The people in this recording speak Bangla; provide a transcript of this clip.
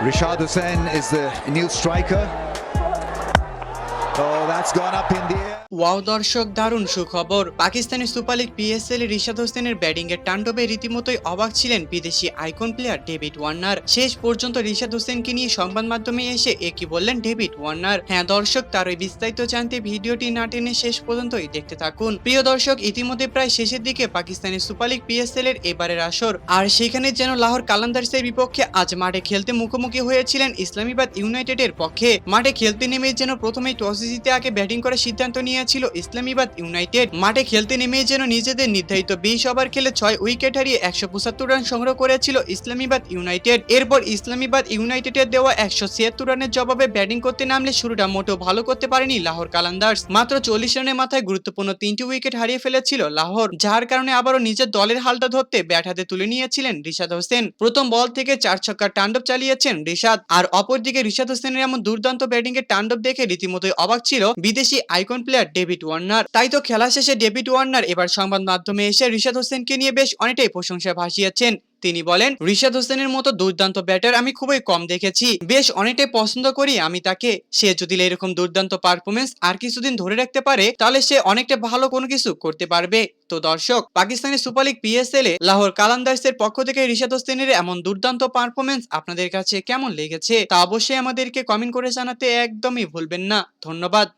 Rishad Hussain is the new striker. Oh, wow, দর্শক, দারুণ সুখবর। Pakistani super league PSL Rishad হোসেনের ব্যাটিং এর তাণ্ডবে রীতিমতোই অবাক ছিলেন বিদেশি আইকন প্লেয়ার ডেভিড ওয়ার্নার। শেষ পর্যন্ত রিশাদ হোসেনকে নিয়ে সংবাদ মাধ্যমে এসে একই বললেন ডেভিড ওয়ার্নার। হ্যাঁ দর্শক, তার ওই বিস্তারিত জানতে ভিডিওটি না টেনে শেষ পর্যন্তই দেখতে থাকুন। প্রিয় দর্শক, ইতিমধ্যে প্রায় শেষের দিকে পাকিস্তানি সুপার লিগ পিএসএল এর এবারের আসর। আর সেখানে যেন লাহোর কালান্দার্সের বিপক্ষে আজ মাঠে খেলতে মুখোমুখি হয়েছিলেন ইসলামাবাদ ইউনাইটেডের পক্ষে। মাঠে খেলতে নেমে যেন প্রথমেই টস জিতে আগে ব্যাটিং করার সিদ্ধান্ত নিয়েছিল ইসলামাবাদ ইউনাইটেড। মাঠে খেলতে নেমে যেন নিজেদের নির্ধারিত বিশ ওভার খেলে ছয় উইকেট হারিয়ে একশো পঁচাত্তর রান সংগ্রহ করেছিল ইসলামাবাদ ইউনাইটেড। এরপর ইসলামাবাদ ইউনাইটেডের দেওয়া একশো ছিয়াত্তর রানের জবাবে ব্যাটিং করতে নামলে শুরুটা মোটেও ভালো করতে পারেনি লাহোর কালান্দার্স। মাত্র চল্লিশ রানের মাথায় গুরুত্বপূর্ণ তিনটি উইকেট হারিয়ে ফেলেছিল লাহোর, যার কারণে আবারও নিজের দলের হালটা ধরতে ব্যাট হাতে তুলে নিয়েছিলেন রিশাদ হোসেন। প্রথম বল থেকে চার ছক্কার তাণ্ডব চালিয়েছেন রিশাদ, আর অপরদিকে রিশাদ হোসেনের এমন দুর্দান্ত ব্যাটিং এর তাণ্ডব দেখে রীতিমতোই অবাক ছিল বিদেশি আইকন প্লেয়ার ডেভিড ওয়ার্নার। তাই তো খেলা শেষে ডেভিড ওয়ার্নার এবার সংবাদ মাধ্যমে এসে রিশাদ হোসেনকে নিয়ে বেশ অনেকটাই প্রশংসা ভাসিয়েছেন। তিনি বলেন, রিশাদ হোসেনের মতো দুর্দান্ত ব্যাটার আমি খুবই কম দেখেছি। বেশ অনেকটাই পছন্দ করি আমি তাকে। সে যদি এরকম দুর্দান্ত পারফরমেন্স আর কিছুদিন ধরে রাখতে পারে, তাহলে সে অনেকটা ভালো কোনো কিছু করতে পারবে। তো দর্শক, পাকিস্তানি সুপার লিগ পিএসএল এ লাহোর কালান্দার্সের পক্ষ থেকে রিশাদ হোসেনের এমন দুর্দান্ত পারফরমেন্স আপনাদের কাছে কেমন লেগেছে, তা অবশ্যই আমাদেরকে কমেন্ট করে জানাতে একদমই ভুলবেন না। ধন্যবাদ।